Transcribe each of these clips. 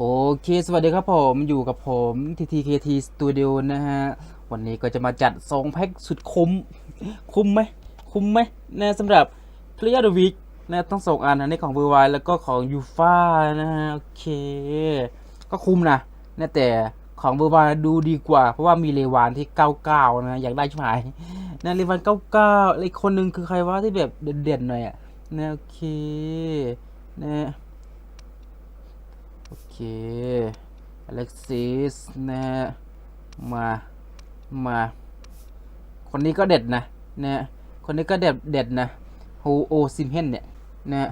โอเค สวัสดีครับผมอยู่กับผม TTKT Studio นะฮะ วันนี้ก็จะมาจัดทรงแพ็กสุดคุ้ม คุ้มไหม คุ้มไหมนะสำหรับ Player the Week นะต้องส่งอันอันนี้ของ v ว y แล้วก็ของ u f a นะฮะ โอเค ก็คุ้มนะนะแต่ของ v ว y ดูดีกว่า เพราะว่ามีเลวานที่ 99 นะ อยากได้ใช่ไหมนะเลวาน 99อีกคนหนึ่งคือใครวะที่แบบเด่นๆหน่อยอะนะโอเคนะ เคอเล็กซิสนะฮะมา มา คนนี้ก็เด็ดนะนะ คนนี้ก็เด็ดเด็ดนะโฮโอซิมเฮนเนี่ยนะ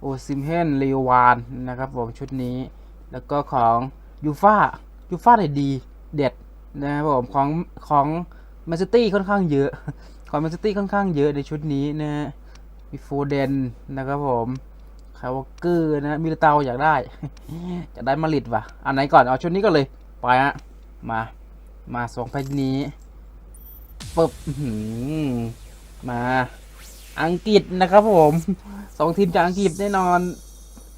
โอซิมเฮนเลวานนะครับผมชุดนี้แล้วก็ของยูฟายูฟาเนี่ยดีเด็ดนะครับผมของของแมนซิตี้ค่อนข้างเยอะ ของแมนซิตี้ค่อนข้างเยอะในชุดนี้นะมีโฟเดนนะครับผม คาวเกอร์นะมิลเตาอยากได้ อยากได้มาริดว่ะอันไหนก่อนเอาชุดนี้ก็เลย ไปฮะมามาสองแพ็คนี้ปึ๊บมาอังกฤษนะครับผมสองทีมจากอังกฤษแน่นอน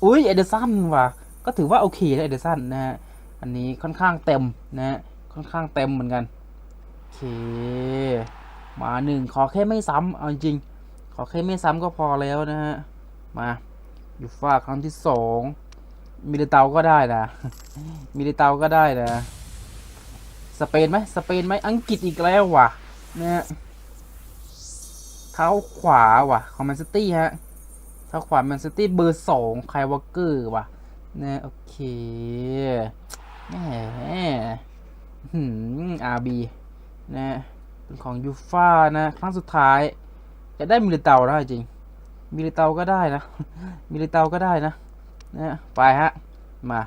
อุ้ยเอเดอร์สันว่ะ ก็ถือว่าโอเคนะเอเดอร์สันนะฮะอันนี้ค่อนข้างเต็มนะฮะค่อนข้างเต็มเหมือนกันโอเค มาหนึ่งขอแค่ไม่ซ้ำเอาจริง ขอแค่ไม่ซ้ำก็พอแล้วนะฮะมา ยูฟ่าครั้งที่สองมิลิเตาก็ได้นะ มิลิเตาก็ได้นะ สเปนไหมสเปนไหมอังกฤษอีกแล้วว่ะนะฮะเท้าขวาว่ะของแมนซิตี้ฮะเท้าขวาแมนซิตี้เบอร์สองไคลวอเกอร์ว่ะนะโอเคแหมหืมอาร์บีนะเป็นของยูฟ่านะ ครั้งสุดท้าย จะได้มิลิเตาได้จริง มิลิเตาก็ได้นะ มิลิเตาก็ได้นะนะไปฮะ มา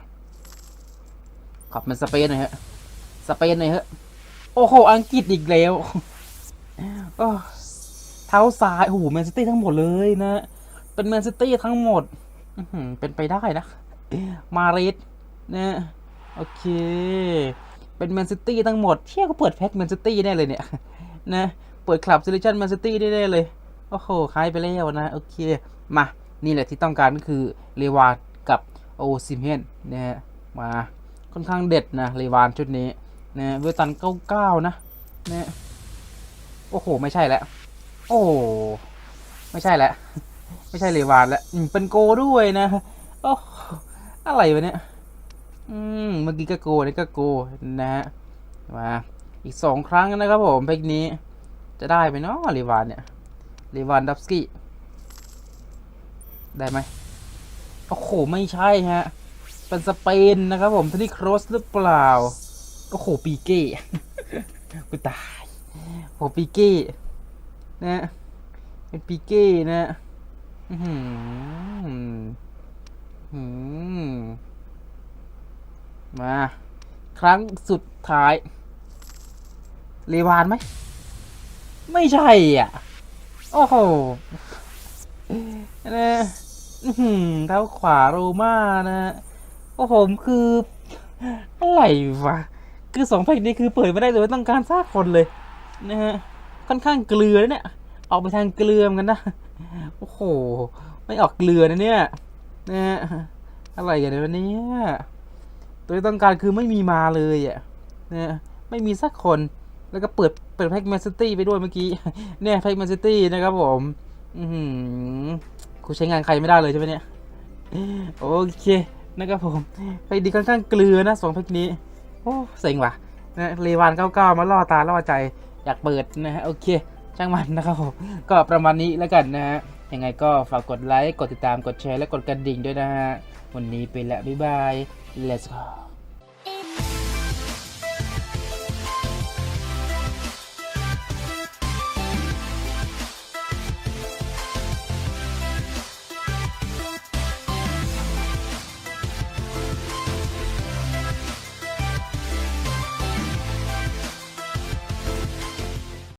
ขับมันสเปนหน่อยฮะ สเปนหน่อยฮะ โอ้โห อังกฤษอีกแล้วโอ้เท้าซ้าย โอ้โห แมนซิตี้ทั้งหมดเลยนะ เป็นแมนซิตี้ทั้งหมด เป็นไปได้นะ มาริดนะโอเค เป็นแมนซิตี้ทั้งหมด เที่ยก็เปิดแพ็คแมนซิตี้แน่เลยเนี่ย นะ เปิดคลับเซเลชันแมนซิตี้ได้เลย โอ้โหหายไปแล้วนะ โอเค มา นี่แหละที่ต้องการก็คือเลวานกับโอซิมเฮนนะฮะ มาค่อนข้างเด็ดนะเลวานชุดนี้นะเวอร์ตัน99นะนะโอ้โห ไม่ใช่แล้ว โอ้ไม่ใช่แล้ว ไม่ใช่เลวานแล้วเป็นโกด้วยนะโอ้อะไรวะเนี่ยอืมเมื่อกี้ก็โกนี่ก็โกนะฮะมาอีกสองครั้งนะครับผมเพลงนี้จะได้ไหมเนาะเลวานเนี่ย เลวานดับสกี้ ได้ไหมโอ้โห ไม่ใช่ฮะ เป็นสเปนนะครับผมทนี่ครอสหรือเปล่า โอ้โห ปีเก้กูตายโหปีเก้นะเป็นปีเก้นะอื้อหืออื้อหือมา ครั้งสุดท้าย เลวานไหม ไม่ใช่อะ โอ้โหนะอื้อหือเท้าขวาโรม่านะ โอ้โหคืออะไรวะ คือสองแพ็กนี้คือเปิดไม่ได้เลยว่ต้องการซากคนเลยนะฮะ ค่อนข้างเกลือเนี่ย ออกไปทางเกลือมกันนะ โอ้โห ไม่ออกเกลือนะเนี่ยนะฮะอะไรกันเนี่ยวันนี้ตัวที่ต้องการคือไม่มีมาเลยอะนะฮะไม่มีสักคน แล้วก็เปิด เปิดแพ็กแมนซิตี้ไปด้วยเมื่อกี้ เนี่ยแพ็กแมนซิตี้นะครับผมอือกูใช้งานใครไม่ได้เลยใช่ไหมเนี่ย โอเคนะครับผมแพ็กดีค่อนข้างเกลือนะสองแพ็กนี้ โอ้เซ็งว่ะนะเลวานเก้าเก้ามาล่อตาล่อใจ อยากเปิดนะฮะโอเค ช่างมันนะครับผม ก็ประมาณนี้แล้วกันนะฮะ ยังไงก็ฝากกดไลค์ กดติดตาม กดแชร์ และกดกระดิ่งด้วยนะฮะ วันนี้ไปแล้วบ๊ายบาย let's go